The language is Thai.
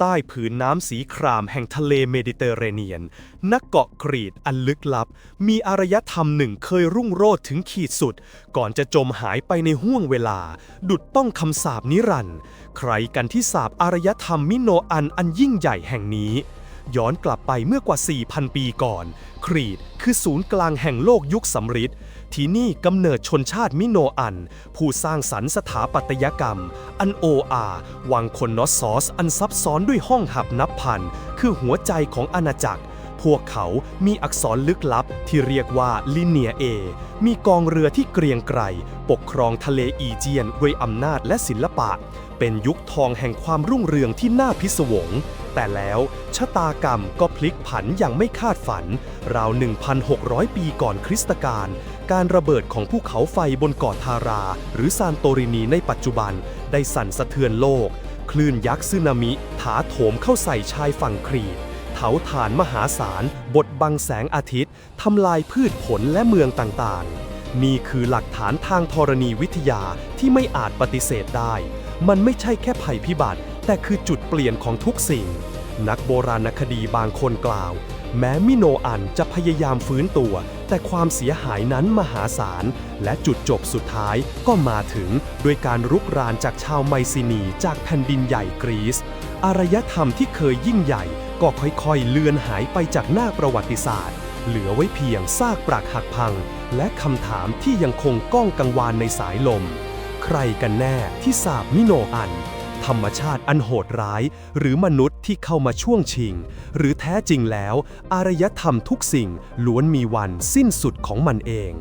ใต้ผืนน้ำสีครามแห่งทะเลเมดิเตอร์เรเนียน นักเกาะกรีดอันลึกลับ มีอารยธรรมหนึ่งเคยรุ่งโรจน์ถึงขีดสุด ก่อนจะจมหายไปในห้วงเวลา ดุดต้องคำสาบนิรันด์ใครกันที่สาบอารยธรรมมิโนอันอันยิ่งใหญ่แห่งนี้ ย้อนกลับไปเมื่อกว่า 4,000 ปีก่อน ครีตคือศูนย์กลางแห่งโลกยุคสำริดที่นี่กำเนิดชนชาติมิโนอัน ผู้สร้างสรรค์สถาปัตยกรรม อันโออาวังคนนอสซอส อันซับซ้อนด้วยห้องหับนับพัน คือหัวใจของอาณาจักร พวกเขามีอักษรลึกลับที่เรียกว่าลิเนียเอ มีกองเรือที่เกรียงไกร ปกครองทะเลอีเจียนด้วยอำนาจและศิลปะ เป็นยุคทองแห่งความรุ่งเรืองที่น่าพิศวง แต่แล้วชะตากรรมก็พลิกผันอย่างไม่คาดฝัน ราว 1,600 ปีก่อนคริสตกาลการระเบิดของภูเขาไฟบนเกาะทารา หรือซานโตรินีในปัจจุบันได้สั่นสะเทือนโลก คลื่นยักษ์สึนามิ ถาโถมเข้าใส่ชายฝั่งครีตเผาถ่านมหาศาล บดบังแสงอาทิตย์ทำลายพืชผลและเมืองต่างๆ นี่คือหลักฐานทางธรณีวิทยาที่ไม่อาจปฏิเสธได้ มันไม่ใช่แค่ภัยพิบัติ แต่คือจุดเปลี่ยนของทุกสิ่ง นักโบราณคดีบางคนกล่าว แม้มิโนอันจะพยายามฟื้นตัว แต่ความเสียหายนั้นมหาศาล และจุดจบสุดท้ายก็มาถึงด้วยการรุกรานจากชาวไมซินีจากแผ่นดินใหญ่กรีซอารยธรรมที่เคยยิ่งใหญ่ ก็ค่อยๆ เลือนหายไปจากหน้าประวัติศาสตร์ เหลือไว้เพียงซากปรักหักพัง และคำถามที่ยังคงก้องกังวานในสายลม ใครกันแน่ที่สาบมิโนอัน ธรรมชาติอันโหดร้าย หรือมนุษย์ที่เข้ามาช่วงชิง หรือแท้จริงแล้ว อารยธรรมทุกสิ่งล้วนมีวันสิ้นสุดของมันเอง